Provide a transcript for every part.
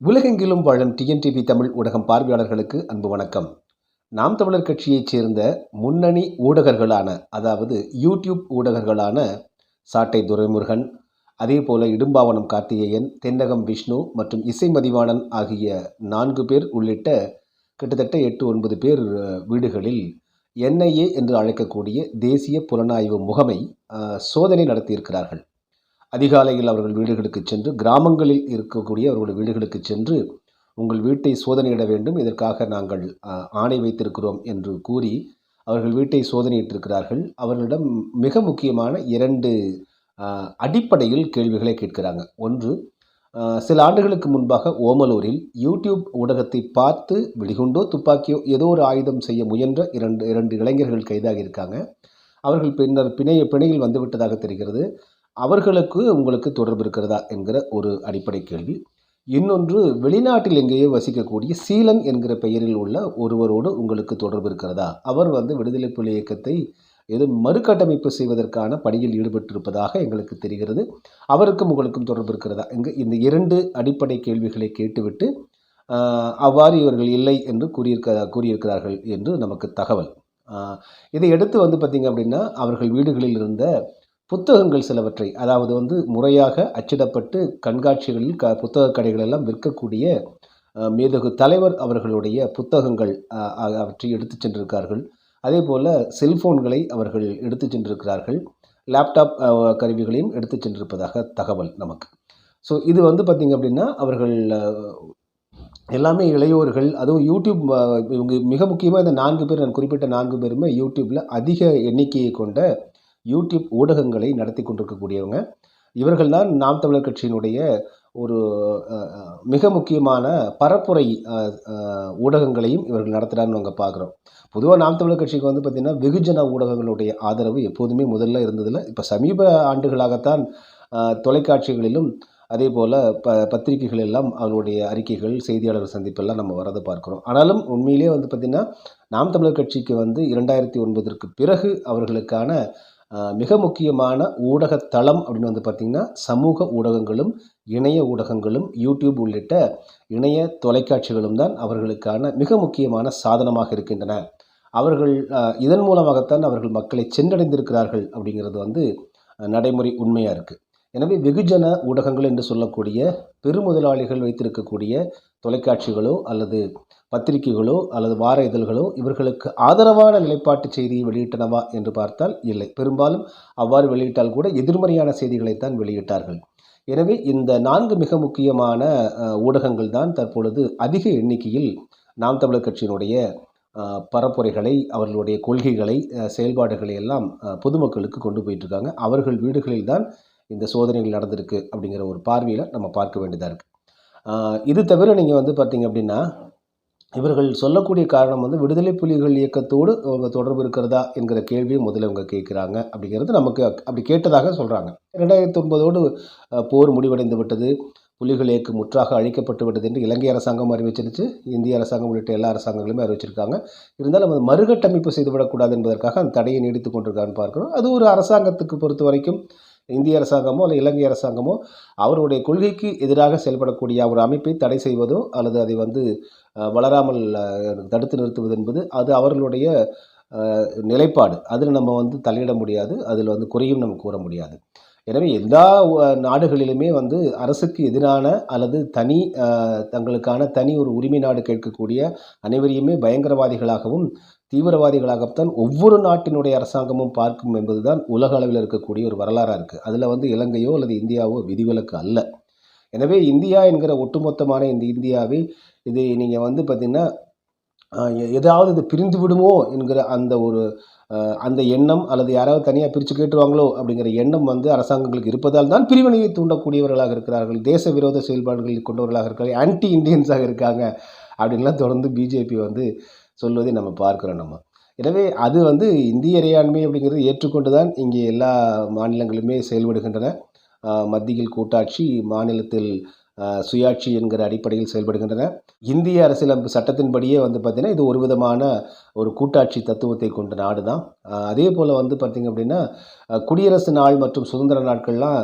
உலகெங்கிலும் வாழும் டிஎன்டிவி தமிழ் ஊடகம் பார்வையாளர்களுக்கு அன்பு வணக்கம். நாம் தமிழர் கட்சியைச் சேர்ந்த முன்னணி ஊடகர்களான அதாவது யூடியூப் ஊடகர்களான சாட்டை துரைமுருகன் அதே போல இடும்பாவனம் கார்த்திகேயன் தென்னகம் விஷ்ணு மற்றும் இசை மதிவாணன் ஆகிய நான்கு பேர் உள்ளிட்ட கிட்டத்தட்ட எட்டு ஒன்பது பேர் வீடுகளில் என்ஐஏ என்று அழைக்கக்கூடிய தேசிய புலனாய்வு முகமை சோதனை நடத்தியிருக்கிறார்கள். அதிகாலையில் அவர்கள் வீடுகளுக்கு சென்று கிராமங்களில் இருக்கக்கூடிய அவர்களுடைய வீடுகளுக்கு சென்று உங்கள் வீட்டை சோதனையிட வேண்டும். இதற்காக நாங்கள் ஆணை வைத்திருக்கிறோம் என்று கூறி அவர்கள் வீட்டை சோதனையிட்டிருக்கிறார்கள். அவர்களிடம் மிக முக்கியமான இரண்டு அடிப்படையில் கேள்விகளை கேட்கிறாங்க. ஒன்று சில ஆண்டுகளுக்கு முன்பாக ஓமலூரில் யூடியூப் ஊடகத்தை பார்த்து வெடிகுண்டோ துப்பாக்கியோ ஏதோ ஒரு ஆயுதம் செய்ய முயன்ற இரண்டு இரண்டு இளைஞர்கள் கைதாகி இருக்காங்க. அவர்கள் பின்னர் பிணைய பிணையில் வந்துவிட்டதாக தெரிகிறது. அவர்களுக்கு உங்களுக்கு தொடர்பு இருக்கிறதா என்கிற ஒரு அடிப்படை கேள்வி. இன்னொன்று வெளிநாட்டில் எங்கேயோ வசிக்கக்கூடிய சீலன் என்கிற பெயரில் உள்ள ஒருவரோடு உங்களுக்கு தொடர்பு இருக்கிறதா? அவர் வந்து விடுதலை புலி இயக்கத்தை ஏதோ மறுகட்டமைப்பு செய்வதற்கான பணியில் ஈடுபட்டிருப்பதாக எங்களுக்கு தெரிகிறது. அவருக்கும் உங்களுக்கும் தொடர்பு இருக்கிறதா? எங்க இந்த இரண்டு அடிப்படை கேள்விகளை கேட்டுவிட்டு அவ்வாறு இவர்கள் இல்லை என்று கூறியிருக்க கூறியிருக்கிறார்கள் என்று நமக்கு தகவல். இதை எடுத்து வந்து பார்த்திங்க அப்படின்னா அவர்கள் வீடுகளில் இருந்த புத்தகங்கள் சிலவற்றை அதாவது வந்து முறையாக அச்சிடப்பட்டு கண்காட்சிகளில் க புத்தக கடைகள் எல்லாம் விற்கக்கூடிய மேதகு தலைவர் அவர்களுடைய புத்தகங்கள் அவற்றை எடுத்து சென்றிருக்கார்கள். அதே போல் செல்ஃபோன்களை அவர்கள் எடுத்து சென்றிருக்கிறார்கள். லேப்டாப் கருவிகளையும் எடுத்து சென்றிருப்பதாக தகவல் நமக்கு. ஸோ இது வந்து பார்த்திங்க அப்படின்னா அவர்கள் எல்லாமே இளையோர்கள் அதுவும் யூடியூப் இவங்க மிக முக்கியமாக இந்த நான்கு பேர் நான் குறிப்பிட்ட நான்கு பேருமே யூடியூப்பில் அதிக எண்ணிக்கையை கொண்ட யூடியூப் ஊடகங்களை நடத்தி கொண்டிருக்கக்கூடியவங்க. இவர்கள் தான் நாம் தமிழர் கட்சியினுடைய ஒரு மிக முக்கியமான பரப்புரை ஊடகங்களையும் இவர்கள் நடத்துகிறான்னு நாங்கள் பார்க்குறோம் பொதுவாக நாம் தமிழர் கட்சிக்கு வந்து பார்த்திங்கன்னா வெகுஜன ஊடகங்களுடைய ஆதரவு எப்போதுமே முதல்ல இருந்ததில்ல. இப்போ சமீப ஆண்டுகளாகத்தான் தொலைக்காட்சிகளிலும் அதே போல் ப பத்திரிகைகள் எல்லாம் அவருடைய அறிக்கைகள் செய்தியாளர் சந்திப்பெல்லாம் நம்ம வரதை பார்க்குறோம். ஆனாலும் உண்மையிலேயே வந்து பார்த்திங்கன்னா நாம் தமிழர் கட்சிக்கு வந்து இரண்டாயிரத்தி ஒன்பதற்கு பிறகு அவர்களுக்கான மிக முக்கியமான ஊடகத்தளம் தளம் அப்படின்னு வந்து பார்த்திங்கன்னா சமூக ஊடகங்களும் இணைய ஊடகங்களும் யூடியூப் உள்ளிட்ட இணைய தொலைக்காட்சிகளும் தான் அவர்களுக்கான மிக முக்கியமான சாதனமாக இருக்கின்றன. அவர்கள் இதன் மூலமாகத்தான் அவர்கள் மக்களை சென்றடைந்திருக்கிறார்கள் அப்படிங்கிறது வந்து நடைமுறை உண்மையாக இருக்குது எனவே வெகுஜன ஊடகங்கள் என்று சொல்லக்கூடிய பெருமுதலாளிகள் வைத்திருக்கக்கூடிய தொலைக்காட்சிகளோ அல்லது பத்திரிகைகளோ அல்லது வார இதழ்களோ இவர்களுக்கு ஆதரவான நிலைப்பாட்டு செய்தியை வெளியிட்டனவா என்று பார்த்தால் இல்லை. பெரும்பாலும் அவ்வாறு வெளியிட்டால் கூட எதிர்மறையான செய்திகளைத்தான் வெளியிட்டார்கள். எனவே இந்த நான்கு மிக முக்கியமான ஊடகங்கள் தான் தற்பொழுது அதிக எண்ணிக்கையில் நாம் தமிழர் கட்சியினுடைய பரப்புரைகளை அவர்களுடைய கொள்கைகளை செயல்பாடுகளை எல்லாம் பொதுமக்களுக்கு கொண்டு போயிட்டு இருக்காங்க அவர்கள் வீடுகளில் தான் இந்த சோதனைகள் நடந்திருக்கு அப்படிங்கிற ஒரு பார்வையில் நம்ம பார்க்க வேண்டியதாக இருக்குது இது தவிர நீங்கள் வந்து பார்த்தீங்க அப்படின்னா இவர்கள் சொல்லக்கூடிய காரணம் வந்து விடுதலை புலிகள் இயக்கத்தோடு அவங்க தொடர்பு இருக்கிறதா என்கிற கேள்வியை முதல்ல அவங்க கேட்குறாங்க அப்படிங்கிறது நமக்கு அப்படி கேட்டதாக சொல்கிறாங்க ரெண்டாயிரத்தி ஒன்பதோடு போர் முடிவடைந்து விட்டது. புலிகள் இயக்கம் முற்றாக அழிக்கப்பட்டு விட்டது என்று இலங்கை அரசாங்கம் அறிவிச்சிருச்சு. இந்திய அரசாங்கம் உள்ளிட்ட எல்லா அரசாங்கங்களுமே அறிவிச்சிருக்காங்க. இருந்தாலும் அது மறுகட்டமைப்பு செய்துவிடக்கூடாது என்பதற்காக அந்த தடையை நீடித்து கொண்டிருக்கான்னு பார்க்குறோம். அது ஒரு அரசாங்கத்துக்கு பொறுத்த வரைக்கும் இந்திய அரசாங்கமோ அல்லது இலங்கை அரசாங்கமோ அவருடைய கொள்கைக்கு எதிராக செயல்படக்கூடிய ஒரு அமைப்பை தடை செய்வதோ அல்லது அதை வந்து வளராமல் தடுத்து நிறுத்துவது என்பது அது அவர்களுடைய நிலைப்பாடு. அதில் நம்ம வந்து தலையிட முடியாது. அதில் வந்து குறையும் நம்ம கூற முடியாது. எனவே எல்லா நாடுகளிலுமே வந்து அரசுக்கு எதிரான அல்லது தனி தங்களுக்கான தனி ஒரு உரிமை நாடு கேட்கக்கூடிய அனைவரையுமே பயங்கரவாதிகளாகவும் தீவிரவாதிகளாகத்தான் ஒவ்வொரு நாட்டினுடைய அரசாங்கமும் பார்க்கும் என்பதுதான் உலக அளவில் இருக்கக்கூடிய ஒரு வரலாறாக இருக்குது அதில் வந்து இலங்கையோ அல்லது இந்தியாவோ விதிவிலக்கு அல்ல. எனவே இந்தியா என்கிற ஒட்டுமொத்தமான இந்த இந்தியாவை இது நீங்கள் வந்து பார்த்திங்கன்னா ஏதாவது இது பிரிந்து விடுமோ என்கிற அந்த ஒரு அந்த எண்ணம் அல்லது யாராவது தனியாக பிரித்து கேட்டுருவாங்களோ அப்படிங்கிற எண்ணம் வந்து அரசாங்கங்களுக்கு இருப்பதால் தான் பிரிவினையை தூண்டக்கூடியவர்களாக இருக்கிறார்கள். தேச விரோத செயல்பாடுகளில் கொண்டவர்களாக இருக்கிறார்கள். ஆன்டி இந்தியன்ஸாக இருக்காங்க அப்படின்லாம் தொடர்ந்து பிஜேபி வந்து சொல்வதை நம்ம பார்க்குறோம் நம்ம. எனவே அது வந்து இந்திய இறையாண்மை அப்படிங்கிறது ஏற்றுக்கொண்டு தான் இங்கே எல்லா மாநிலங்களுமே செயல்படுகின்றன. மத்தியில் கூட்டாட்சி மாநிலத்தில் சுயாட்சி என்கிற அடிப்படையில் செயல்படுகின்றன. இந்திய அரசியலமைப்பு சட்டத்தின்படியே வந்து பார்த்திங்கன்னா இது ஒரு விதமான ஒரு கூட்டாட்சி தத்துவத்தை கொண்ட நாடு தான் அதே போல் வந்து பார்த்திங்க அப்படின்னா குடியரசு நாள் மற்றும் சுதந்திர நாட்கள்லாம்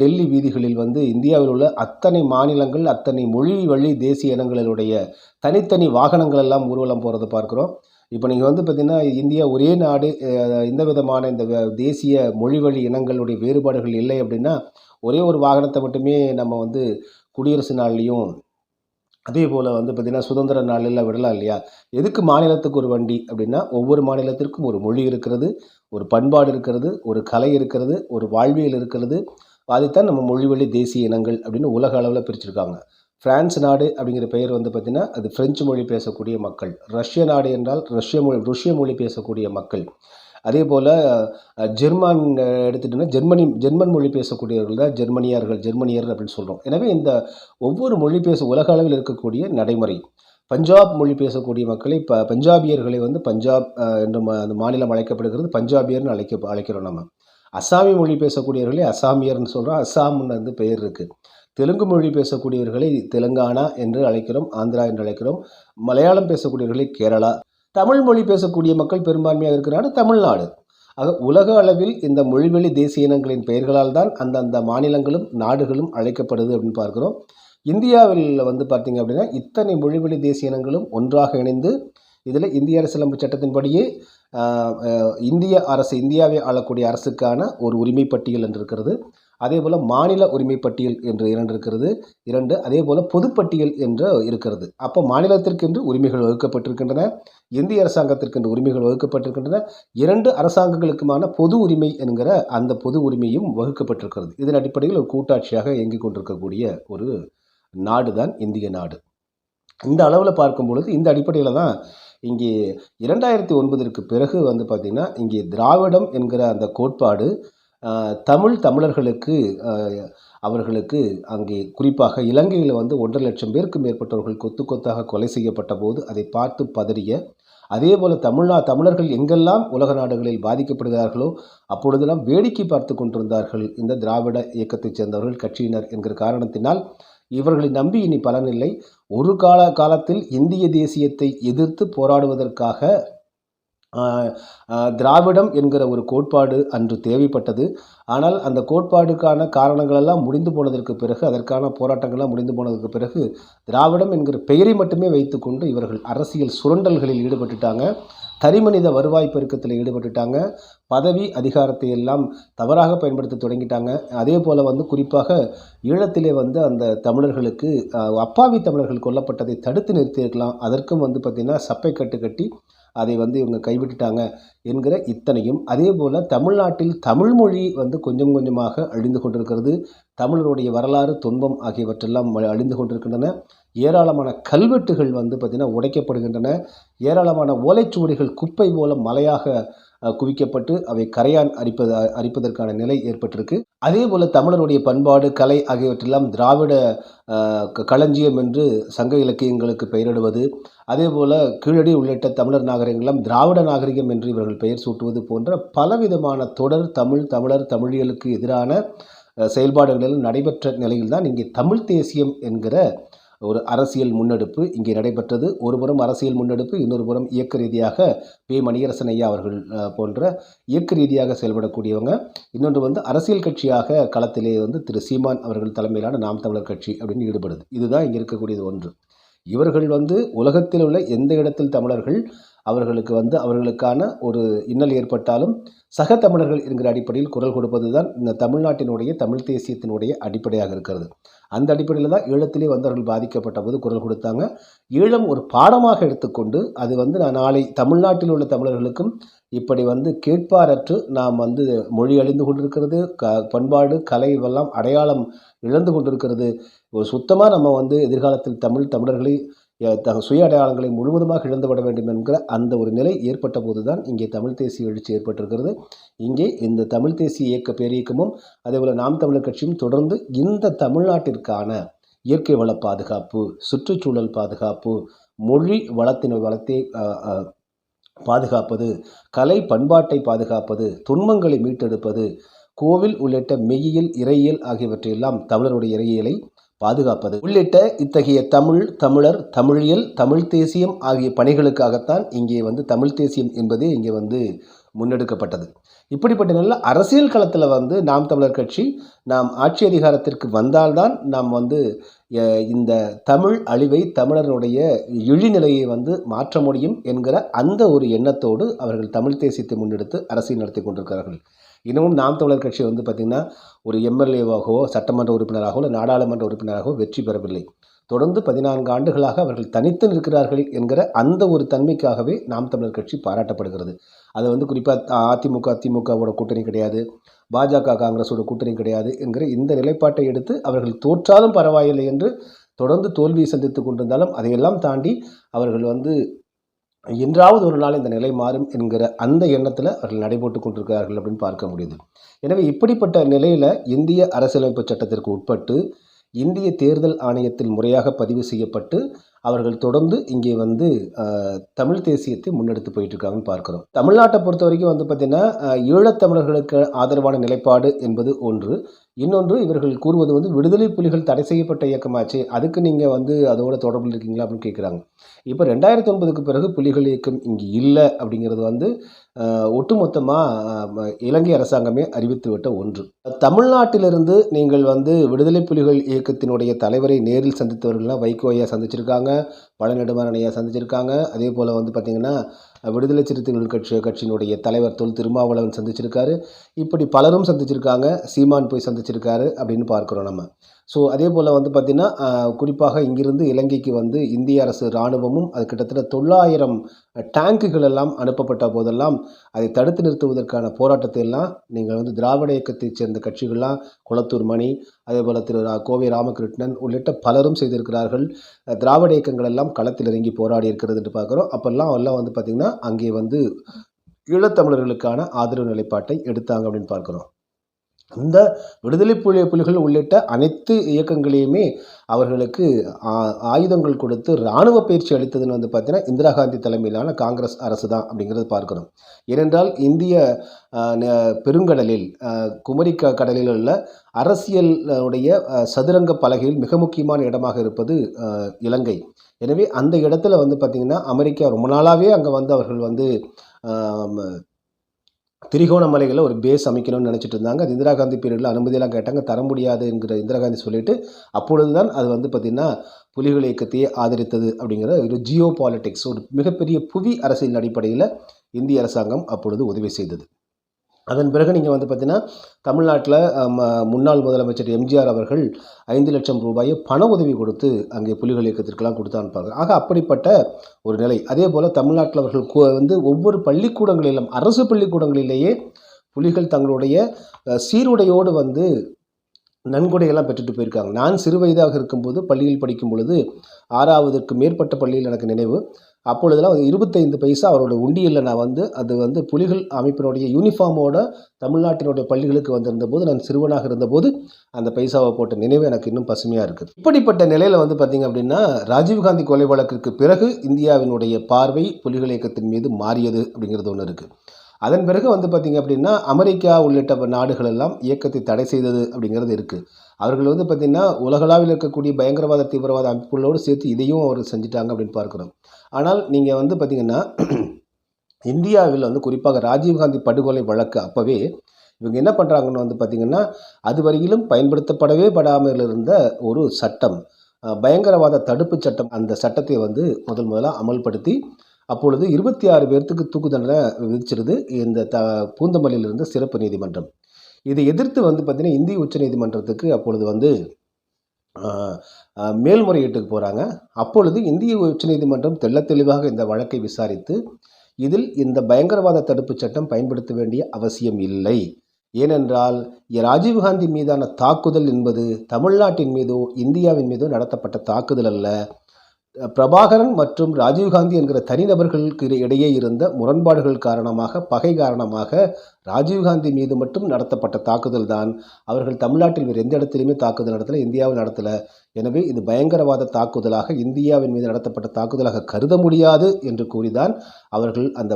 டெல்லி வீதிகளில் வந்து இந்தியாவில் உள்ள அத்தனை மாநிலங்கள் அத்தனை மொழி வழி தேசிய இனங்களினுடைய தனித்தனி வாகனங்கள் எல்லாம் ஊர்வலம் போகிறத பார்க்குறோம். இப்போ நீங்கள் வந்து பார்த்திங்கன்னா இந்தியா ஒரே நாடு எந்த விதமான இந்த தேசிய மொழி வழி இனங்களுடைய வேறுபாடுகள் இல்லை அப்படின்னா ஒரே ஒரு வாகனத்தை மட்டுமே நம்ம வந்து குடியரசு நாள்லேயும் அதே போல் வந்து பார்த்திங்கன்னா சுதந்திர நாளில் விடலாம் இல்லையா? எதுக்கு மாநிலத்துக்கு ஒரு வண்டி அப்படின்னா ஒவ்வொரு மாநிலத்திற்கும் ஒரு மொழி இருக்கிறது ஒரு பண்பாடு இருக்கிறது ஒரு கலை இருக்கிறது ஒரு வாழ்வியல் இருக்கிறது. அதைத்தான் நம்ம மொழி வழி தேசிய இனங்கள் அப்படின்னு உலக அளவில் பிரிச்சிருக்காங்க. பிரான்ஸ் நாடு அப்படிங்கிற பெயர் வந்து பார்த்திங்கன்னா அது பிரெஞ்சு மொழி பேசக்கூடிய மக்கள். ரஷ்ய நாடு என்றால் ரஷ்ய மொழி ருஷ்ய மொழி பேசக்கூடிய மக்கள். அதே போல் ஜெர்மன் அஹ், ஜெர்மனி ஜெர்மன் மொழி பேசக்கூடியவர்கள் தான் ஜெர்மனியார்கள் ஜெர்மனியர் அப்படின்னு சொல்கிறோம் எனவே இந்த ஒவ்வொரு மொழி பேச உலக அளவில் இருக்கக்கூடிய நடைமுறை. பஞ்சாப் மொழி பேசக்கூடிய மக்களை ப பஞ்சாபியர்களை வந்து பஞ்சாப் என்று அந்த மாநிலம் அழைக்கப்படுகிறது பஞ்சாபியர்னு அழைக்க அழைக்கிறோம் நம்ம. அசாமி மொழி பேசக்கூடியவர்களை அசாமியர்னு சொல்கிறோம் அசாம்னு வந்து பெயர் இருக்குது தெலுங்கு மொழி பேசக்கூடியவர்களை தெலுங்கானா என்று அழைக்கிறோம் ஆந்திரா என்று அழைக்கிறோம். மலையாளம் பேசக்கூடியவர்களை கேரளா தமிழ் மொழி பேசக்கூடிய மக்கள் பெரும்பான்மையாக இருக்கிற தமிழ்நாடு. ஆக உலக அளவில் இந்த மொழிவெளி தேசிய இனங்களின் பெயர்களால் தான் அந்தந்த மாநிலங்களும் நாடுகளும் அழைக்கப்படுது அப்படின்னு பார்க்குறோம். இந்தியாவில் வந்து பார்த்திங்க அப்படின்னா இத்தனை மொழிவெளி தேசிய இனங்களும் ஒன்றாக இணைந்து இதில் இந்திய அரசியலமைப்பு சட்டத்தின்படியே இந்திய அரசு இந்தியாவை ஆளக்கூடிய அரசுக்கான ஒரு உரிமை பட்டியல் என்று இருக்கிறது. அதே போல் மாநில உரிமை பட்டியல் என்று இரண்டு இருக்கிறது. இரண்டு அதே போல் பொதுப்பட்டியல் என்று இருக்கிறது. அப்போ மாநிலத்திற்கென்று உரிமைகள் வகுக்கப்பட்டிருக்கின்றன. இந்திய அரசாங்கத்திற்கென்று உரிமைகள் வகுக்கப்பட்டிருக்கின்றன. இரண்டு அரசாங்கங்களுக்குமான பொது உரிமை என்கிற அந்த பொது உரிமையும் வகுக்கப்பட்டிருக்கிறது. இதன் அடிப்படையில் ஒரு கூட்டாட்சியாக இயங்கிக் கொண்டிருக்கக்கூடிய ஒரு நாடு தான் இந்திய நாடு. இந்த அளவில் பார்க்கும் பொழுது இந்த அடிப்படையில் தான் இங்கே இரண்டாயிரத்தி ஒன்பதற்கு பிறகு வந்து பார்த்திங்கன்னா இங்கே திராவிடம் என்கிற அந்த கோட்பாடு தமிழ் தமிழர்களுக்கு அவர்களுக்கு அங்கே குறிப்பாக இலங்கையில் வந்து ஒன்றரை லட்சம் பேருக்கு மேற்பட்டவர்கள் கொத்து கொத்தாக கொலை செய்யப்பட்ட போது அதை பார்த்து பதறிய அதே போல் தமிழ்நா தமிழர்கள் எங்கெல்லாம் உலக நாடுகளில் பாதிக்கப்படுகிறார்களோ அப்பொழுதெல்லாம் வேடிக்கை பார்த்து கொண்டிருந்தார்கள் இந்த திராவிட இயக்கத்தைச் சேர்ந்தவர்கள் கட்சியினர் என்கிற காரணத்தினால். இவர்களை நம்பி இனி பலனில்லை ஒரு கால காலத்தில் இந்திய தேசியத்தை எதிர்த்து போராடுவதற்காக திராவிடம் என்கிற ஒரு கோட்பாடு அன்று தேவைப்பட்டது. ஆனால் அந்த கோட்பாடுக்கான காரணங்களெல்லாம் முடிந்து போனதற்கு பிறகு அதற்கான போராட்டங்கள்லாம் முடிந்து போனதற்கு பிறகு திராவிடம் என்கிற பெயரை மட்டுமே வைத்துக்கொண்டு இவர்கள் அரசியல் சுரண்டல்களில் ஈடுபட்டுட்டாங்க. தனிமனித வருவாய் பெருக்கத்தில் ஈடுபட்டுட்டாங்க. பதவி அதிகாரத்தை எல்லாம் தவறாக பயன்படுத்த தொடங்கிட்டாங்க. அதே போல் வந்து குறிப்பாக ஈழத்திலே வந்து அந்த தமிழர்களுக்கு அப்பாவி தமிழர்கள் கொல்லப்பட்டதை தடுத்து நிறுத்தியிருக்கலாம். அதற்கும் வந்து பார்த்திங்கன்னா சப்பை கட்டு கட்டி அதை வந்து இவங்க கைவிட்டுட்டாங்க என்கிற இத்தனையும். அதே போல் தமிழ்நாட்டில் தமிழ்மொழி வந்து கொஞ்சம் கொஞ்சமாக அழிந்து கொண்டிருக்கிறது. தமிழருடைய வரலாறு துன்பம் ஆகியவற்றெல்லாம் ம- அழிந்து கொண்டிருக்கின்றன. ஏராளமான கல்வெட்டுகள் வந்து பார்த்திங்கன்னா உடைக்கப்படுகின்றன. ஏராளமான ஓலைச்சுவடிகள் குப்பை போல மலையாக குவிக்கப்பட்டு அவை கரையான் அரிப்பது அரிப்பதற்கான நிலை ஏற்பட்டிருக்கு. அதே போல் தமிழருடைய பண்பாடு கலை ஆகியவற்றெல்லாம் திராவிட க- களஞ்சியம் என்று சங்க இலக்கியங்களுக்கு பெயரிடுவது அதே போல் கீழடி உள்ளிட்ட தமிழர் நாகரிகங்களும் திராவிட நாகரிகம் என்று இவர்கள் பெயர் சூட்டுவது போன்ற பலவிதமான தொடர் தமிழ் தமிழர் தமிழியலுக்கு எதிரான செயல்பாடுகளில் நடைபெற்ற நிலையில்தான் இங்கே தமிழ் தேசியம் என்கிற ஒரு அரசியல் முன்னெடுப்பு இங்கே நடைபெற்றது. ஒருபுறம் அரசியல் முன்னெடுப்பு இன்னொரு புறம் இயக்க ரீதியாக பி. மணியரசன் ஐயா அவர்கள் போன்ற இயக்க ரீதியாக செயல்படக்கூடியவங்க. இன்னொன்று வந்து அரசியல் கட்சியாக களத்திலே வந்து திரு. சீமான் அவர்கள் தலைமையிலான நாம் தமிழர் கட்சி அப்படின்னு ஈடுபடுது. இதுதான் இங்கே இருக்கக்கூடியது ஒன்று. இவர்கள் வந்து உலகத்தில் உள்ள எந்த இடத்தில் தமிழர்கள் அவர்களுக்கு வந்து அவர்களுக்கான ஒரு இன்னல் ஏற்பட்டாலும் சக தமிழர்கள் என்கிற அடிப்படையில் குரல் கொடுப்பது தான் இந்த தமிழ்நாட்டினுடைய தமிழ் தேசியத்தினுடைய அடிப்படையாக இருக்கிறது. அந்த அடிப்படையில் தான் ஈழத்திலே வந்தவர்கள் பாதிக்கப்பட்ட போது குரல் கொடுத்தாங்க. ஈழம் ஒரு பாடமாக எடுத்துக்கொண்டு அது வந்து நான் நாளை தமிழ்நாட்டில் உள்ள தமிழர்களுக்கும் இப்படி வந்து கேட்பாரற்று நாம் வந்து மொழி அழிந்து கொண்டிருக்கிறது க பண்பாடு கலை இவெல்லாம் அடையாளம் இழந்து கொண்டிருக்கிறது. ஒரு சுத்தமாக நம்ம வந்து எதிர்காலத்தில் தமிழ் தமிழர்களை தக சுய அடையாளங்களை முழுவதுமாக இழந்துவிட வேண்டும் என்கிற அந்த ஒரு நிலை ஏற்பட்ட போதுதான் இங்கே தமிழ் தேசிய எழுச்சி ஏற்பட்டிருக்கிறது. இங்கே இந்த தமிழ் தேசிய இயக்க பேரியக்கமும் அதேபோல் நாம் தமிழர் கட்சியும் தொடர்ந்து இந்த தமிழ்நாட்டிற்கான இயற்கை வள பாதுகாப்பு சுற்றுச்சூழல் பாதுகாப்பு மொழி வளத்தின் வளத்தை பாதுகாப்பது கலை பண்பாட்டை பாதுகாப்பது துன்பங்களை மீட்டெடுப்பது கோவில் உள்ளிட்ட மெய்யியல் இறையியல் ஆகியவற்றையெல்லாம் தமிழருடைய இறையியலை பாதுகாப்பது. உள்ளிட்ட இத்தகைய தமிழ் தமிழர் தமிழியல் தமிழ் தேசியம் ஆகிய பணிகளுக்காகத்தான் இங்கே வந்து தமிழ் தேசியம் என்பதே இங்கே வந்து முன்னெடுக்கப்பட்டது. இப்படிப்பட்ட நல்ல அரசியல் களத்தில் வந்து நாம் தமிழர் கட்சி நாம் ஆட்சி அதிகாரத்திற்கு வந்தால்தான் நாம் வந்து இந்த தமிழ் அழிவை தமிழர்களுடைய இழிநிலையை வந்து மாற்ற முடியும் என்கிற அந்த ஒரு எண்ணத்தோடு அவர்கள் தமிழ் தேசியத்தை முன்னெடுத்து அரசியல் நடத்தி கொண்டிருக்கிறார்கள். இன்னமும் நாம் தமிழர் கட்சி வந்து பார்த்திங்கன்னா ஒரு எம்எல்ஏவாகவோ சட்டமன்ற உறுப்பினராகவோ இல்லை நாடாளுமன்ற உறுப்பினராகவோ வெற்றி பெறவில்லை. தொடர்ந்து பதினான்கு ஆண்டுகளாக அவர்கள் தனித்து நிற்கிறார்கள் என்கிற அந்த ஒரு தன்மைக்காகவே நாம் தமிழர் கட்சி பாராட்டப்படுகிறது. அது வந்து குறிப்பாக அதிமுக திமுகவோட கூட்டணி கிடையாது பாஜக காங்கிரஸோட கூட்டணி கிடையாது என்கிற இந்த நிலைப்பாட்டை எடுத்து அவர்கள் தோற்றாலும் பரவாயில்லை என்று தொடர்ந்து தோல்வியை சந்தித்து கொண்டிருந்தாலும் அதையெல்லாம் தாண்டி அவர்கள் வந்து என்றாவது ஒரு நாள் இந்த நிலை மாறும் என்கிற அந்த எண்ணத்தில் அவர்கள் நடைபோட்டு கொண்டிருக்கிறார்கள் அப்படின்னு பார்க்க முடியுது. எனவே இப்படிப்பட்ட நிலையில் இந்திய அரசியலமைப்பு சட்டத்திற்கு உட்பட்டு இந்திய தேர்தல் ஆணையத்தில் முறையாக பதிவு செய்யப்பட்டு அவர்கள் தொடர்ந்து இங்கே வந்து தமிழ் தேசியத்தை முன்னெடுத்து போயிட்டு இருக்காங்கன்னு பார்க்குறோம். தமிழ்நாட்டை பொறுத்த வரைக்கும் வந்து பார்த்திங்கன்னா ஈழத்தமிழர்களுக்கு ஆதரவான நிலைப்பாடு என்பது ஒன்று. இன்னொன்று இவர்கள் கூறுவது வந்து விடுதலை புலிகள் தடை செய்யப்பட்ட இயக்கமாச்சு. அதுக்கு நீங்கள் வந்து அதோட தொடர்பில் இருக்கீங்களா அப்படின்னு கேட்குறாங்க இப்போ ரெண்டாயிரத்தி ஒன்பதுக்கு பிறகு புலிகள் இயக்கம் இங்கே இல்லை அப்படிங்கிறது வந்து ஒட்டுமொத்தமாக இலங்கை அரசாங்கமே அறிவித்துவிட்ட ஒன்று. தமிழ்நாட்டிலிருந்து நீங்கள் வந்து விடுதலை புலிகள் இயக்கத்தினுடைய தலைவரை நேரில் சந்தித்தவர்கள்லாம் வைகோ ஐயா சந்திச்சிருக்காங்க பழநெடுமாறன் ஐயா சந்திச்சிருக்காங்க. அதே போல் வந்து பார்த்திங்கன்னா விடுதலை சிறுத்தைகள் கட்சி கட்சியினுடைய தலைவர் தொல் திருமாவளவன் சந்திச்சிருக்காரு. இப்படி பலரும் சந்திச்சிருக்காங்க சீமான் போய் சந்திச்சிருக்காரு அப்படின்னு பார்க்குறோம் நம்ம. ஸோ அதே போல் வந்து பார்த்திங்கன்னா குறிப்பாக இங்கிருந்து இலங்கைக்கு வந்து இந்திய அரசு இராணுவமும் அது கிட்டத்தட்ட தொள்ளாயிரம் டேங்குகள் எல்லாம் அனுப்பப்பட்ட போதெல்லாம் அதை தடுத்து நிறுத்துவதற்கான போராட்டத்தை எல்லாம் நீங்கள் வந்து திராவிட இயக்கத்தைச் சேர்ந்த கட்சிகள்லாம் குளத்தூர் மணி அதே போல் திரு ரா- கோவை ராமகிருஷ்ணன் உள்ளிட்ட பலரும் செய்திருக்கிறார்கள். திராவிட இயக்கங்கள் எல்லாம் களத்தில் இறங்கி போராடி இருக்கிறது என்று பார்க்குறோம். அப்போல்லாம் எல்லாம் வந்து பார்த்திங்கன்னா அங்கே வந்து ஈழத்தமிழர்களுக்கான ஆதரவு நிலைப்பாட்டை எடுத்தாங்க அப்படின்னு பார்க்குறோம். இந்த விடுதலை புலி புலிகள் உள்ளிட்ட அனைத்து இயக்கங்களையுமே அவர்களுக்கு ஆ- ஆயுதங்கள் கொடுத்து இராணுவ பயிற்சி அளித்ததுன்னு வந்து பார்த்தீங்கன்னா இந்திரா காந்தி தலைமையிலான காங்கிரஸ் அரசு தான் அப்படிங்கிறது பார்க்கணும் ஏனென்றால் இந்திய ந- பெருங்கடலில் குமரி க கடலில் உள்ள அரசியல் உடைய சதுரங்க பலகையில் மிக முக்கியமான இடமாக இருப்பது இலங்கை. எனவே அந்த இடத்துல வந்து பார்த்திங்கன்னா அமெரிக்கா ரொம்ப நாளாகவே அங்கே வந்து அவர்கள் வந்து திரிகோணமலைகளில் ஒரு பேஸ் அமைக்கணும்னு நினச்சிட்டு இருந்தாங்க. அது இந்திரா காந்தி பீரியடில் அனுமதியெல்லாம் கேட்டாங்க. தர முடியாது என்கிற இந்திரா காந்தி சொல்லிட்டு அப்பொழுது தான் அது வந்து பார்த்திங்கன்னா புலிகள் இயக்கத்தையே ஆதரித்தது அப்படிங்கிற ஒரு ஜியோ பாலிட்டிக்ஸ் ஒரு மிகப்பெரிய புவி அரசியல் அடிப்படையில் இந்திய அரசாங்கம் அப்பொழுது உதவி செய்தது. அதன் பிறகு நீங்கள் வந்து பார்த்தீங்கன்னா தமிழ்நாட்டில் முன்னாள் முதலமைச்சர் எம்ஜிஆர் அவர்கள் ஐந்து லட்சம் ரூபாயை பண உதவி கொடுத்து அங்கே புலிகள் இயக்கத்திற்கெல்லாம் கொடுத்து அனுப்பாங்க. ஆக அப்படிப்பட்ட ஒரு நிலை. அதே போல் தமிழ்நாட்டில் அவர்கள் வந்து ஒவ்வொரு பள்ளிக்கூடங்களிலும் அரசு பள்ளிக்கூடங்களிலேயே புலிகள் தங்களுடைய சீருடையோடு வந்து நன்கொடையெல்லாம் பெற்றுட்டு போயிருக்காங்க. நான் சிறு வயதாக இருக்கும்போது பள்ளியில் படிக்கும் பொழுது ஆறாவதற்கு மேற்பட்ட பள்ளியில் எனக்கு நினைவு. அப்பொழுதெல்லாம் இருபத்தைந்து பைசா அவரோட உண்டியலில் நான் வந்து அது வந்து புலிகள் அமைப்பினுடைய யூனிஃபார்மோட தமிழ்நாட்டினுடைய பள்ளிகளுக்கு வந்திருந்த போது நான் சிறுவனாக இருந்தபோது அந்த பைசாவை போட்ட நினைவு எனக்கு இன்னும் பசுமையாக இருக்குது. இப்படிப்பட்ட நிலையில் வந்து பார்த்திங்க அப்படின்னா ராஜீவ்காந்தி கொலை வழக்குக்கு பிறகு இந்தியாவினுடைய பார்வை புலிகள் இயக்கத்தின் மீது மாறியது அப்படிங்கிறது ஒன்று இருக்குது அதன் பிறகு வந்து பார்த்திங்க அப்படின்னா அமெரிக்கா உள்ளிட்ட நாடுகள் எல்லாம் இயக்கத்தை தடை செய்தது அப்படிங்கிறது இருக்குது அவர்கள் வந்து பார்த்திங்கன்னா உலகளாவில் இருக்கக்கூடிய பயங்கரவாத தீவிரவாத அமைப்புகளோடு சேர்த்து இதையும் அவர் செஞ்சுட்டாங்க அப்படின்னு பார்க்குறோம். ஆனால் நீங்கள் வந்து பார்த்திங்கன்னா இந்தியாவில் வந்து குறிப்பாக ராஜீவ்காந்தி படுகொலை வழக்கு அப்போவே இவங்க என்ன பண்ணுறாங்கன்னு வந்து பார்த்திங்கன்னா அதுவரையிலும் பயன்படுத்தப்படவே படாமல் இருந்த ஒரு சட்டம் பயங்கரவாத தடுப்பு சட்டம். அந்த சட்டத்தை வந்து முதல் முதலாக அமல்படுத்தி அப்பொழுது இருபத்தி ஆறு பேர்த்துக்கு தூக்கு தண்டனை விதிச்சிருது இந்த த பூந்தமல்லியிலிருந்து சிறப்பு நீதிமன்றம். இதை எதிர்த்து வந்து பார்த்திங்கன்னா இந்திய உச்சநீதிமன்றத்துக்கு அப்பொழுது வந்து மேல்முறையீட்டுக்கு போகிறாங்க அப்பொழுது இந்திய உச்சநீதிமன்றம் தெள்ள தெளிவாக இந்த வழக்கை விசாரித்து இதில் இந்த பயங்கரவாத தடுப்புச் சட்டம் பயன்படுத்த வேண்டிய அவசியம் இல்லை. ஏனென்றால் ராஜீவ்காந்தி மீதான தாக்குதல் என்பது தமிழ்நாட்டின் மீதோ இந்தியாவின் மீதோ நடத்தப்பட்ட தாக்குதல் அல்ல. பிரபாகரன் மற்றும் ராஜீவ்காந்தி என்கிற தனிநபர்களுக்கு இடையே இருந்த முரண்பாடுகள் காரணமாக பகை காரணமாக ராஜீவ்காந்தி மீது மட்டும் நடத்தப்பட்ட தாக்குதல் தான். அவர்கள் தமிழ்நாட்டில் வேறு எந்த இடத்துலையுமே தாக்குதல் நடத்தலை இந்தியாவில் நடத்தலை. எனவே இது பயங்கரவாத தாக்குதலாக இந்தியாவின் மீது நடத்தப்பட்ட தாக்குதலாக கருத முடியாது என்று கூறிதான் அவர்கள் அந்த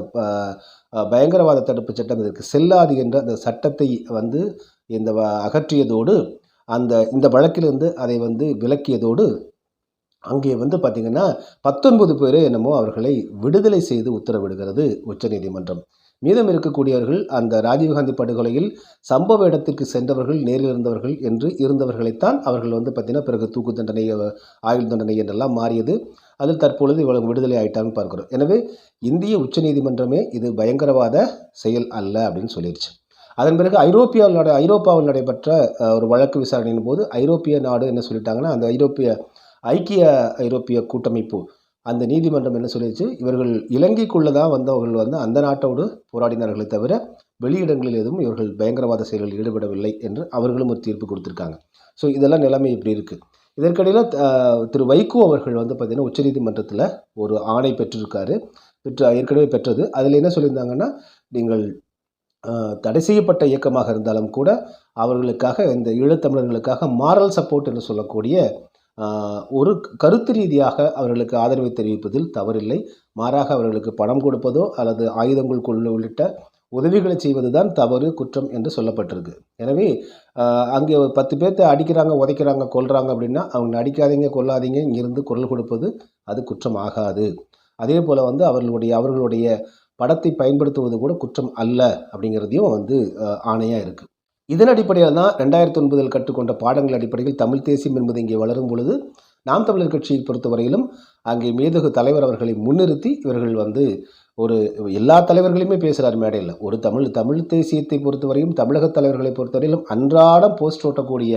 பயங்கரவாத தடுப்பு சட்டம் இதற்கு செல்லாது என்ற அந்த சட்டத்தை வந்து இந்த வ- அகற்றியதோடு அந்த இந்த வழக்கிலிருந்து அதை வந்து விலக்கியதோடு அங்கே வந்து பார்த்திங்கன்னா பத்தொன்பது பேர் என்னமோ அவர்களை விடுதலை செய்து உத்தரவிடுகிறது உச்சநீதிமன்றம். மீதம் இருக்கக்கூடியவர்கள் அந்த ராஜீவ்காந்தி படுகொலையில் சம்பவ இடத்திற்கு சென்றவர்கள் நேரில் இருந்தவர்கள் என்று இருந்தவர்களைத்தான் அவர்கள் வந்து பார்த்திங்கன்னா பிறகு தூக்கு தண்டனை ஆயுள் தண்டனை என்றெல்லாம் மாறியது. அதில் தற்பொழுது இவ்வளவு விடுதலை ஆயிட்டாங்கன்னு பார்க்குறோம். எனவே இந்திய உச்சநீதிமன்றமே இது பயங்கரவாத செயல் அல்ல அப்படின்னு சொல்லிடுச்சு அதன் பிறகு ஐரோப்பியாவில் ஐரோப்பாவில் நடைபெற்ற ஒரு வழக்கு விசாரணையின் போது ஐரோப்பிய நாடு என்ன சொல்லிட்டாங்கன்னா அந்த ஐரோப்பிய ஐக்கிய ஐரோப்பிய கூட்டமைப்பு. அந்த நீதிமன்றம் என்ன சொல்லிடுச்சு இவர்கள் இலங்கைக்குள்ளே தான் வந்தவர்கள் வந்து அந்த நாட்டோடு போராடினார்களே தவிர வெளியிடங்களில் எதுவும் இவர்கள் பயங்கரவாத செயல்களில் ஈடுபடவில்லை என்று அவர்களும் ஒரு தீர்ப்பு கொடுத்துருக்காங்க. ஸோ இதெல்லாம் நிலைமை இப்படி இருக்குது இதற்கிடையில் திரு வைகோ அவர்கள் வந்து பார்த்திங்கன்னா உச்சநீதிமன்றத்தில் ஒரு ஆணை பெற்றிருக்காரு. பெற்று ஏற்கனவே பெற்றது. அதில் என்ன சொல்லியிருந்தாங்கன்னா நீங்கள் தடை செய்யப்பட்ட இயக்கமாக இருந்தாலும் கூட அவர்களுக்காக இந்த ஈழத்தமிழர்களுக்காக மாரல் சப்போர்ட் என்று சொல்லக்கூடிய ஒரு கருத்து ரீதியாக அவர்களுக்கு ஆதரவை தெரிவிப்பதில் தவறில்லை. மாறாக அவர்களுக்கு பணம் கொடுப்பதோ அல்லது ஆயுதங்கள் கொள்ள உள்ளிட்ட உதவிகளை செய்வது தான் தவறு குற்றம் என்று சொல்லப்பட்டிருக்கு. எனவே அங்கே ஒரு பத்து பேர்த்த அடிக்கிறாங்க உதைக்கிறாங்க கொல்றாங்க அப்படின்னா அவங்க அடிக்காதீங்க கொல்லாதீங்க இங்கிருந்து குரல் கொடுப்பது அது குற்றம் ஆகாது. அதே போல் வந்து அவர்களுடைய அவர்களுடைய படத்தை பயன்படுத்துவது கூட குற்றம் அல்ல அப்படிங்கிறதையும் வந்து ஆணையாக இருக்குது இதன் அடிப்படையில் தான் ரெண்டாயிரத்தி ஒன்பதில் கற்றுக்கொண்ட பாடங்கள் அடிப்படையில் தமிழ் தேசியம் என்பது இங்கே வளரும் பொழுது நாம் தமிழர் கட்சியை பொறுத்தவரையிலும் அங்கே மேதகு தலைவர் அவர்களை முன்னிறுத்தி இவர்கள் வந்து ஒரு எல்லா தலைவர்களையுமே பேசுகிறார் மேடையில். ஒரு தமிழ் தமிழ் தேசியத்தை பொறுத்தவரையும் தமிழக தலைவர்களை பொறுத்தவரையிலும் அன்றாடம் போஸ்ட் ஓட்டக்கூடிய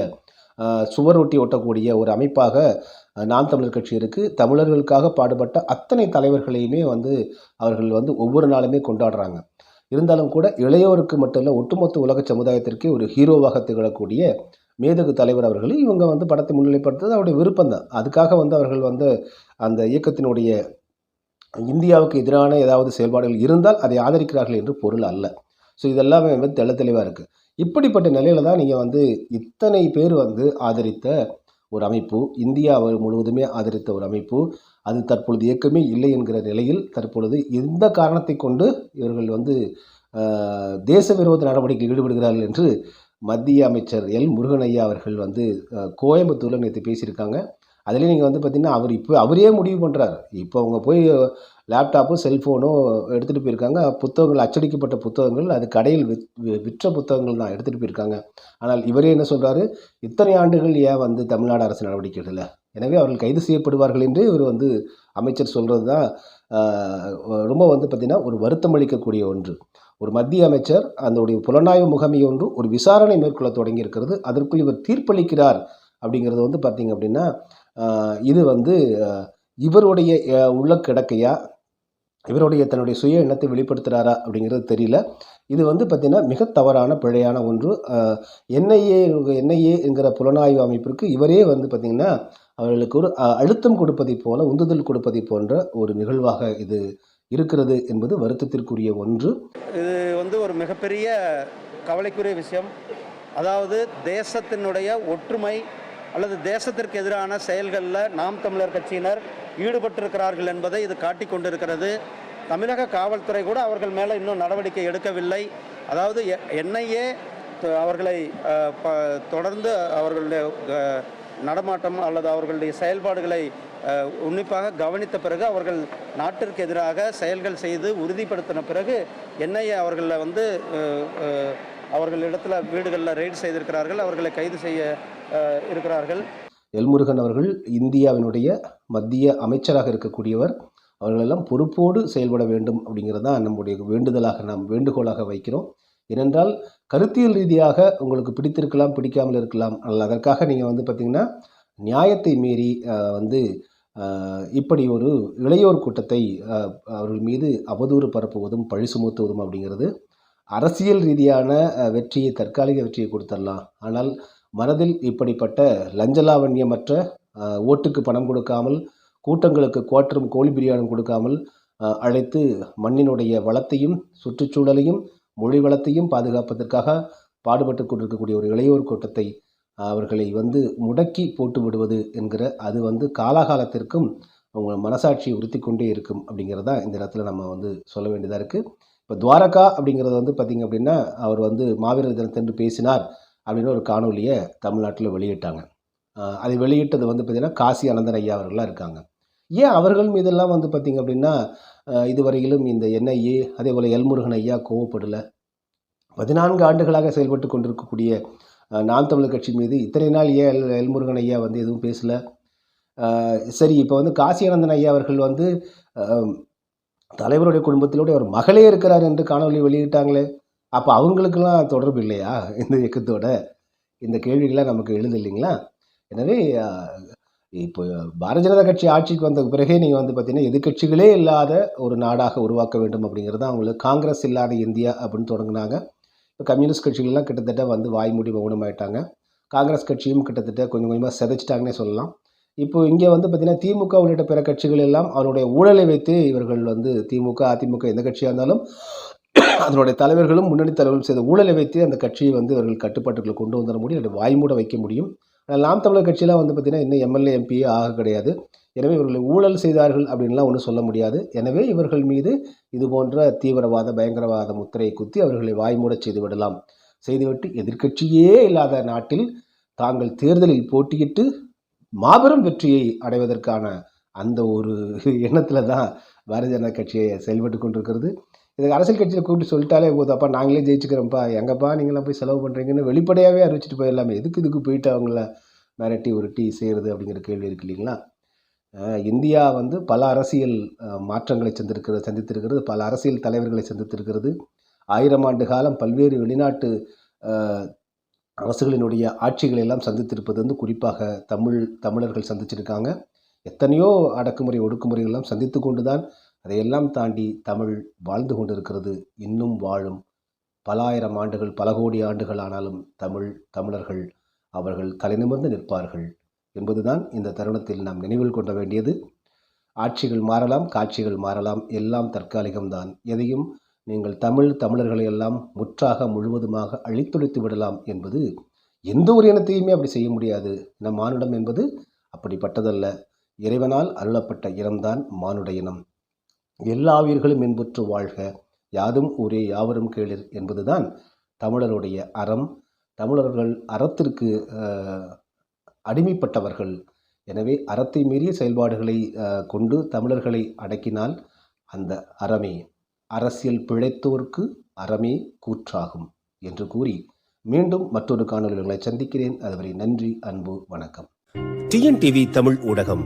சுவர் ஒட்டி ஒட்டக்கூடிய ஒரு அமைப்பாக நாம் தமிழர் கட்சி இருக்குது தமிழர்களுக்காக பாடுபட்ட அத்தனை தலைவர்களையுமே வந்து அவர்கள் வந்து ஒவ்வொரு நாளுமே கொண்டாடுறாங்க. இருந்தாலும் கூட இளையோருக்கு மட்டும் இல்லை ஒட்டுமொத்த உலக சமுதாயத்திற்கே ஒரு ஹீரோவாக திகழக்கூடிய மேதகு தலைவர் அவர்கள் இவங்க வந்து படத்தை முன்னிலைப்படுத்துறது அவருடைய விருப்பம் தான். அதுக்காக வந்து அவர்கள் வந்து அந்த இயக்கத்தினுடைய இந்தியாவுக்கு எதிரான ஏதாவது செயல்பாடுகள் இருந்தால் அதை ஆதரிக்கிறார்கள் என்று பொருள் அல்ல. ஸோ இதெல்லாமே வந்து தெள்ள தெளிவாக இருக்குது இப்படிப்பட்ட நிலையில தான் நீங்கள் வந்து இத்தனை பேர் வந்து ஆதரித்த ஒரு அமைப்பு இந்தியா முழுவதுமே ஆதரித்த ஒரு அமைப்பு அது தற்பொழுது இயக்கமே இல்லை என்கிற நிலையில் தற்பொழுது எந்த காரணத்தை கொண்டு இவர்கள் வந்து தேச விரோத நடவடிக்கையில் ஈடுபடுகிறார்கள் என்று மத்திய அமைச்சர் எல். முருகன் ஐயா அவர்கள் வந்து கோயம்புத்தூரில் நேற்று பேசியிருக்காங்க. அதுலேயும் நீங்கள் வந்து பார்த்தீங்கன்னா அவர் இப்போ அவரே முடிவு பண்ணுறாரு இப்போ அவங்க போய் லேப்டாப்பும் செல்ஃபோனும் எடுத்துகிட்டு போயிருக்காங்க. புத்தகங்கள் அச்சடிக்கப்பட்ட புத்தகங்கள் அது கடையில் விற்ற புத்தகங்கள் தான் எடுத்துகிட்டு போயிருக்காங்க. ஆனால் இவரே என்ன சொல்கிறாரு இத்தனை ஆண்டுகள் ஏன் வந்து தமிழ்நாடு அரசு நடவடிக்கை எடுக்கல? எனவே அவர்கள் கைது செய்யப்படுவார்கள் என்று இவர் வந்து அமைச்சர் சொல்கிறது தான் ரொம்ப வந்து பார்த்திங்கன்னா ஒரு வருத்தம் அளிக்கக்கூடிய ஒன்று. ஒரு மத்திய அமைச்சர் அதனுடைய புலனாய்வு முகமை ஒன்று ஒரு விசாரணை மேற்கொள்ள தொடங்கி இருக்கிறது அதற்குள் இவர் தீர்ப்பளிக்கிறார் அப்படிங்கிறது வந்து பார்த்திங்க அப்படின்னா இது வந்து இவருடைய உள்ள கிடக்கையா இவருடைய தன்னுடைய சுய எண்ணத்தை வெளிப்படுத்துகிறாரா அப்படிங்கிறது தெரியல. இது வந்து பார்த்திங்கன்னா மிக தவறான பிழையான ஒன்று. என்ஐஏ என்ஐஏ என்கிற புலனாய்வு அமைப்பிற்கு இவரே வந்து பார்த்திங்கன்னா அவர்களுக்கு ஒரு அழுத்தம் கொடுப்பதை போல உந்துதல் கொடுப்பதை போன்ற ஒரு நிகழ்வாக இது இருக்கிறது என்பது வருத்தத்திற்குரிய ஒன்று. இது வந்து ஒரு மிகப்பெரிய கவலைக்குரிய விஷயம். அதாவது தேசத்தினுடைய ஒற்றுமை அல்லது தேசத்திற்கு எதிரான செயல்களில் நாம் தமிழர் கட்சியினர் ஈடுபட்டிருக்கிறார்கள் என்பதை இது காட்டி கொண்டிருக்கிறது. தமிழக காவல்துறை கூட அவர்கள் மேலே இன்னும் நடவடிக்கை எடுக்கவில்லை. அதாவது என்ஐஏ அவர்களை ப- தொடர்ந்து அவர்களுடைய நடமாட்டம் அல்லது அவர்களுடைய செயல்பாடுகளை உன்னிப்பாக கவனித்த பிறகு அவர்கள் நாட்டிற்கு எதிராக செயல்கள் செய்து உறுதிப்படுத்தின பிறகு என்ஐஏ அவர்களை வந்து அவர்களிடத்தில் வீடுகளில் ரெய்டு செய்திருக்கிறார்கள் அவர்களை கைது செய்ய இருக்கிறார்கள். எல்முருகன் அவர்கள் இந்தியாவினுடைய மத்திய அமைச்சராக இருக்கக்கூடியவர். அவர்களெல்லாம் பொறுப்போடு செயல்பட வேண்டும் அப்படிங்கிறது தான் நம்முடைய வேண்டுதலாக நாம் வேண்டுகோளாக வைக்கிறோம். ஏனென்றால் கருத்தியல் ரீதியாக உங்களுக்கு பிடித்திருக்கலாம் பிடிக்காமல் இருக்கலாம். அல்ல அதற்காக நீங்கள் வந்து பார்த்திங்கன்னா நியாயத்தை மீறி வந்து இப்படி ஒரு இளையோர் கூட்டத்தை அவர்கள் மீது அவதூறு பரப்புவதும் பழி சுமத்துவதும் அப்படிங்கிறது அரசியல் ரீதியான வெற்றியை தற்காலிக வெற்றியை கொடுத்துடலாம் ஆனால் மனதில் இப்படிப்பட்ட லஞ்சலாவண்யமற்ற ஓட்டுக்கு பணம் கொடுக்காமல் கூட்டங்களுக்கு குவாட்டரும் கோழி பிரியாணம் கொடுக்காமல் அழைத்து மண்ணினுடைய வளத்தையும் சுற்றுச்சூழலையும் மொழி வளத்தையும் பாதுகாப்பதற்காக பாடுபட்டு கொண்டிருக்கக்கூடிய ஒரு இளையோர் கூட்டத்தை அவர்களை வந்து முடக்கி போட்டு விடுவது என்கிற அது வந்து காலாகாலத்திற்கும் அவங்க மனசாட்சியை உறுத்தி கொண்டே இருக்கும் அப்படிங்கிறதா இந்த இடத்துல நம்ம வந்து சொல்ல வேண்டியதாக இருக்குது இப்போ துவாரகா அப்படிங்கிறது வந்து பார்த்திங்க அப்படின்னா அவர் வந்து மாவீரர் தினத்தன்று பேசினார் அப்படின்னு ஒரு காணொலியை தமிழ்நாட்டில் வெளியிட்டாங்க. அது அதை வெளியிட்டது வந்து பார்த்திங்கன்னா காசி அனந்தன் ஐயா அவர்களாக இருக்காங்க. ஏன் அவர்கள் மீதெல்லாம் வந்து பார்த்திங்க அப்படின்னா இதுவரையிலும் இந்த என்ஐஏ அதே போல் எல்முருகன் ஐயா கோவப்படலை. பதினான்கு ஆண்டுகளாக செயல்பட்டு கொண்டிருக்கக்கூடிய நாம் தமிழர் கட்சி மீது இத்தனை நாள் ஏன் எல் எல்முருகன் ஐயா வந்து எதுவும் பேசலை? சரி இப்போ வந்து காசியானந்தன் ஐயா அவர்கள் வந்து தலைவருடைய குடும்பத்திலோடைய ஒரு மகளே இருக்கிறார் என்று காணொலி வெளியிட்டாங்களே அப்போ அவங்களுக்கெல்லாம் தொடர்பு இல்லையா? இந்த இயக்கத்தோட. இந்த கேள்விகளாக நமக்கு எழுது இல்லைங்களா? எனவே இப்போ பாரதிய ஜனதா கட்சி ஆட்சிக்கு வந்த பிறகே நீங்கள் வந்து பார்த்தீங்கன்னா எதிர்க்கட்சிகளே இல்லாத ஒரு நாடாக உருவாக்க வேண்டும் அப்படிங்கிறது தான் அவங்களுக்கு காங்கிரஸ் இல்லாத இந்தியா அப்படின்னு தொடங்கினாங்க. இப்போ கம்யூனிஸ்ட் கட்சிகள்லாம் கிட்டத்தட்ட வந்து வாய்மூடி மௌனமாயிட்டாங்க. காங்கிரஸ் கட்சியும் கிட்டத்தட்ட கொஞ்சம் கொஞ்சமாக சிதைச்சிட்டாங்கன்னே சொல்லலாம். இப்போ இங்கே வந்து பார்த்திங்கன்னா திமுக உள்ளிட்ட பிற கட்சிகள் எல்லாம் அவருடைய ஊழலை வைத்து இவர்கள் வந்து திமுக அதிமுக எந்த கட்சியாக இருந்தாலும் அதனுடைய தலைவர்களும் முன்னணி தலைவர்களும் செய்த ஊழலை வைத்து அந்த கட்சியை வந்து இவர்கள் கட்டுப்பாட்டுக்குள்ள கொண்டு வந்துட முடியும் அதை வாய்மூட வைக்க முடியும். நாம் தமிழர் கட்சியெலாம் வந்து பார்த்திங்கன்னா இன்னும் எம்எல்ஏ எம்பியே ஆக கிடையாது. எனவே இவர்கள் ஊழல் செய்தார்கள் அப்படின்லாம் ஒன்றும் சொல்ல முடியாது. எனவே இவர்கள் மீது இது போன்ற தீவிரவாத பயங்கரவாத முத்திரையை குத்தி அவர்களை வாய்மூடச் செய்து விடலாம். செய்துவிட்டு எதிர்க்கட்சியே இல்லாத நாட்டில் தாங்கள் தேர்தலில் போட்டியிட்டு மாபெரும் வெற்றியை அடைவதற்கான அந்த ஒரு எண்ணத்தில் தான் பாரதிய ஜனதா கட்சியை செயல்பட்டு கொண்டிருக்கிறது. இதுக்கு அரசியல் கட்சியில் கூப்பிட்டு சொல்லிட்டாலே போதும். அப்பா நாங்களே ஜெயிச்சுக்கிறோம்ப்பா. எங்கப்பா நீங்களாம் போய் செலவு பண்ணுறீங்கன்னு வெளிப்படையாகவே அறிவிச்சிட்டு போயிடலாமே. எதுக்கு இதுக்கு போயிட்டு அவங்கள மிரட்டி உருட்டி செய்கிறது அப்படிங்கிற கேள்வி இருக்கு இல்லைங்களா? இந்தியா வந்து பல அரசியல் மாற்றங்களை சந்திருக்கிறது சந்தித்திருக்கிறது பல அரசியல் தலைவர்களை சந்தித்திருக்கிறது. ஆயிரம் ஆண்டு காலம் பல்வேறு வெளிநாட்டு அரசுகளினுடைய ஆட்சிகளை எல்லாம் சந்தித்திருப்பது வந்து குறிப்பாக தமிழ் தமிழர்கள் சந்திச்சிருக்காங்க. எத்தனையோ அடக்குமுறை ஒடுக்குமுறைகளெல்லாம் சந்தித்து கொண்டு தான் அதையெல்லாம் தாண்டி தமிழ் வாழ்ந்து கொண்டிருக்கிறது இன்னும் வாழும் பல ஆயிரம் ஆண்டுகள் பல கோடி ஆண்டுகள் ஆனாலும் தமிழ் தமிழர்கள் அவர்கள் தலைநிமிர்ந்து நிற்பார்கள் என்பதுதான் இந்த தருணத்தில் நாம் நினைவில் கொள்ள வேண்டியது. ஆட்சிகள் மாறலாம் காட்சிகள் மாறலாம் எல்லாம் தற்காலிகம்தான். எதையும் நீங்கள் தமிழ் தமிழர்களை எல்லாம் முற்றாக முழுவதுமாக அழித்தொழித்து விடலாம் என்பது எந்த ஒரு இனத்தையுமே அப்படி செய்ய முடியாது. நம் மானுடம் என்பது அப்படிப்பட்டதல்ல. இறைவனால் அருளப்பட்ட இனம்தான் மானுட இனம். எல்லா உயிர்களும் இன்புற்று வாழ்க. யாதும் ஊரே யாவரும் கேளிர் என்பதுதான் தமிழருடைய அறம். தமிழர்கள் அறத்திற்கு அடிமைப்பட்டவர்கள். எனவே அறத்தை மீறிய செயல்பாடுகளை கொண்டு தமிழர்களை அடக்கினால் அந்த அறமே அரசியல் பிழைத்தோர்க்கு அறமே கூற்றாகும் என்று கூறி மீண்டும் மற்றொரு காணொலியில் உங்களை சந்திக்கிறேன். அதுவரை நன்றி அன்பு வணக்கம். டிஎன்டிவி தமிழ் ஊடகம்